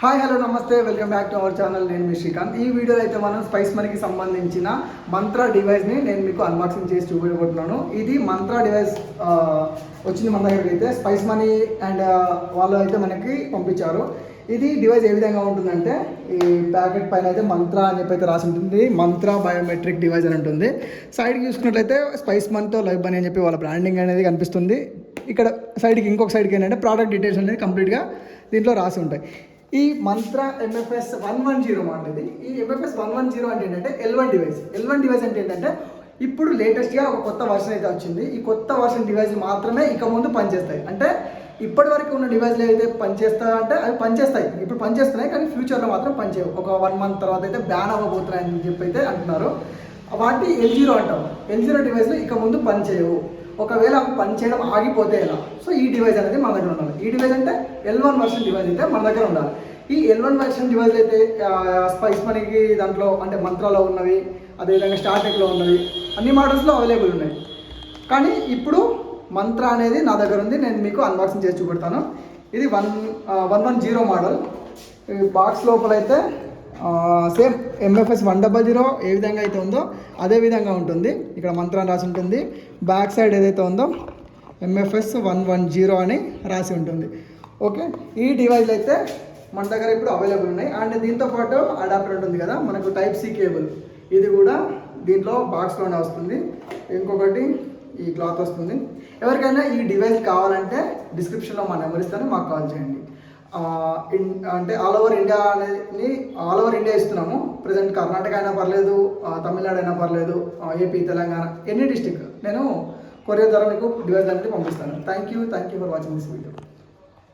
Hi hello namaste welcome back to our channel. నేను మీ శ్రీకాంత్. ఈ వీడియోలో అయితే మనం స్పైస్ మనీకి సంబంధించిన మంత్ర డివైస్ని నేను మీకు అన్బాక్సింగ్ చేసి చూపించబోతున్నాను ఇది మంత్ర డివైస్ వచ్చింది మన దగ్గరికి అయితే. స్పైస్ మనీ అండ్ వాళ్ళు అయితే మనకి పంపించారు. ఇది డివైస్ ఏ విధంగా ఉంటుందంటే ఈ ప్యాకెట్ పైన అయితే మంత్ర అని చెప్పి అయితే రాసి ఉంటుంది. మంత్ర బయోమెట్రిక్ డివైస్ అని ఉంటుంది. సైడ్కి చూసుకున్నట్లయితే స్పైస్ మనీతో లైవ్ బనీ అని చెప్పి వాళ్ళ బ్రాండింగ్ అనేది కనిపిస్తుంది. ఇక్కడ సైడ్కి ఇంకొక సైడ్కి ఏంటంటే ప్రోడక్ట్ డీటెయిల్స్ అనేది కంప్లీట్గా దీంట్లో రాసి ఉంటాయి. ఈ Mantra MFS one one zero model ఇది. ఈ ఎంఎఫ్ఎస్ వన్ వన్ జీరో అంటే ఏంటంటే L one device L one device అంటే ఏంటంటే ఇప్పుడు లేటెస్ట్గా ఒక కొత్త వర్షన్ అయితే వచ్చింది. ఈ కొత్త వర్షన్ డివైస్ మాత్రమే ఇక ముందు పనిచేస్తాయి. అంటే ఇప్పటి వరకు ఉన్న డివైస్లు అయితే పనిచేస్తాయి అంటే అవి పనిచేస్తాయి. ఇప్పుడు పనిచేస్తున్నాయి కానీ ఫ్యూచర్లో మాత్రం పనిచేయవు. ఒక వన్ మంత్ తర్వాత అయితే బ్యాన్ అవ్వబోతున్నాయని చెప్పి అయితే అంటున్నారు. వాటి ఎల్ జీరో అంటాం. ఎల్ జీరో డివైస్లు ఇక ముందు పనిచేయవు. ఒకవేళ పనిచేయడం ఆగిపోతే ఎలా? సో ఈ డివైస్ అనేది మన దగ్గర ఉండాలి. ఈ డివైస్ అంటే ఎల్ వన్ వర్షన్ డివైస్ అయితే మన దగ్గర ఉండాలి. ఈ ఎల్ వన్ వర్షన్ డివైస్ అయితే స్పైస్ మనీకి దాంట్లో అంటే మంత్రాలో ఉన్నవి అదేవిధంగా స్టార్టెక్లో ఉన్నవి అన్ని మోడల్స్లో అవైలబుల్ ఉన్నాయి. కానీ ఇప్పుడు మంత్ర అనేది నా దగ్గర ఉంది. నేను మీకు అన్బాక్సింగ్ చేసి చూపెడతాను. ఇది one one one zero model box లోపల అయితే same MFS one double zero ఏ విధంగా అయితే ఉందో అదే విధంగా ఉంటుంది. ఇక్కడ మంత్రం రాసి ఉంటుంది. బ్యాక్ సైడ్ ఏదైతే ఉందో ఎంఎఫ్ఎస్ వన్ వన్ జీరో అని రాసి ఉంటుంది. ఓకే? ఈ డివైస్ అయితే మన దగ్గర ఇప్పుడు అవైలబుల్ ఉన్నాయి. అండ్ దీంతో పాటు అడాప్టర్ ఉంటుంది కదా మనకు టైప్ సి కేబుల్ ఇది కూడా దీంట్లో బాక్స్లోనే వస్తుంది. ఇంకొకటి ఈ క్లాత్ వస్తుంది. ఎవరికైనా ఈ డివైస్ కావాలంటే డిస్క్రిప్షన్లో మా నెంబర్ ఇస్తాను మాకు కాల్ చేయండి. అంటే ఆల్ ఓవర్ ఇండియా అనేది ఆల్ ఓవర్ ఇండియా ఇస్తున్నాము. ప్రజెంట్ కర్ణాటక అయినా పర్లేదు తమిళనాడు అయినా పర్లేదు ఏపీ తెలంగాణ ఎన్ని డిస్టిక్ నేను కొరియర్ ద్వారా మీకు డివైస్ అనేది పంపిస్తాను. Thank you thank you for watching this video